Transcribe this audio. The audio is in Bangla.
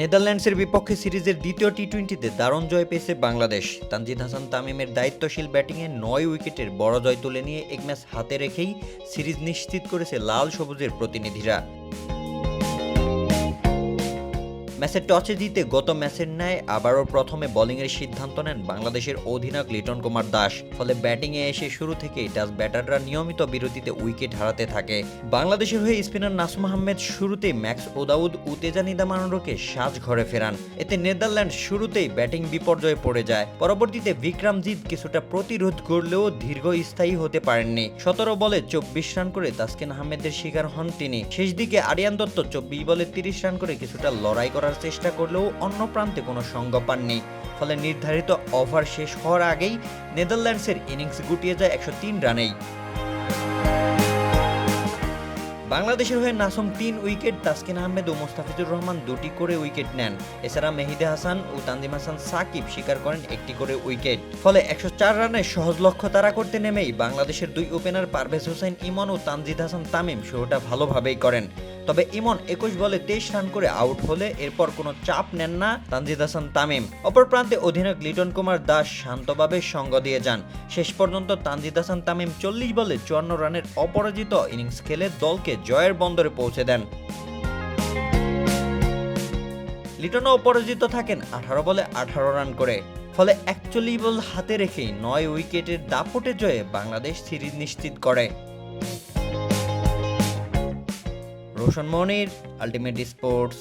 নেদারল্যান্ডসের বিপক্ষে সিরিজের দ্বিতীয় টি টোয়েন্টিতে দারুণ জয় পেয়েছে বাংলাদেশ। তানজিদ হাসান তামিমের দায়িত্বশীল ব্যাটিংয়ে নয় উইকেটের বড় জয় তুলে নিয়ে এক ম্যাচ হাতে রেখেই সিরিজ নিশ্চিত করেছে লাল সবুজের প্রতিনিধিরা। ম্যাচে টসে জিতে গত ম্যাচের ন্যায় আবারও প্রথমে বোলিংয়ের সিদ্ধান্ত নেন বাংলাদেশের অধিনায়ক লিটন কুমার দাস। ফলে ব্যাটিংয়ে এসে শুরু থেকেই ডাচ ব্যাটাররা নিয়মিত বিরতিতে উইকেট হারাতে থাকে। বাংলাদেশের হয়ে স্পিনার নাসুম আহমেদ শুরুতেই ম্যাক্স ওদাউদ উতেজানিদা মানরকে সাজ ঘরে ফেরান। এতে নেদারল্যান্ড শুরুতেই ব্যাটিং বিপর্যয়ে পড়ে যায়। পরবর্তীতে বিক্রমজিৎ কিছুটা প্রতিরোধ করলেও দীর্ঘস্থায়ী হতে পারেননি। সতেরো বলে চব্বিশ রান করে তাসকিন আহমেদের শিকার হন তিনি। শেষ দিকে আরিয়ান দত্ত চব্বিশ বলে তিরিশ রান করে কিছুটা লড়াই করার চেষ্টা করলেও অন্য প্রান্তে কোনো সঙ্গ পাননি ফলে নির্ধারিত ওভার শেষ হওয়ার আগেই নেদারল্যান্ডসের ইনিংস গুটিয়ে যায় একশো তিন রানেই। বাংলাদেশের হয়ে নাসুম তিন উইকেট, তাসকিন আহমেদ ও মোস্তাফিজুর রহমান দুটি করে উইকেট নেন। এছাড়া মেহিদে হাসান ও তানজিম হাসান সাকিব স্বীকার করেন একটি করে উইকেট। ফলে একশো চার রানের সহজ লক্ষ্য তারা করতে নেমেই বাংলাদেশের দুই ওপেনার পারভেজ হোসেন ইমন ও তানজিদ হাসান তামিম শুরুটা ভালোভাবেই করেন। তবে ইমন একুশ বলে তেইশ রান করে আউট হলে এরপর কোনো চাপ নেন না তানজিদ হাসান তামিম। অপর প্রান্তে অধিনায়ক লিটন কুমার দাস শান্তভাবে সঙ্গ দিয়ে যান। শেষ পর্যন্ত তানজিদ হাসান তামিম চল্লিশ বলে চুয়ান্ন রানের অপরাজিত ইনিংস খেলে দলকে জয়ের বন্দরে পৌঁছে দেন। লিটনও অপরাজিত থাকেন আঠারো বলে আঠারো রান করে। ফলে একচল্লিশ বল হাতে রেখেই নয় উইকেটের দাপটে জয়ে বাংলাদেশ সিরিজ নিশ্চিত করে। রোশন মনির আলটিমেট স্পোর্টস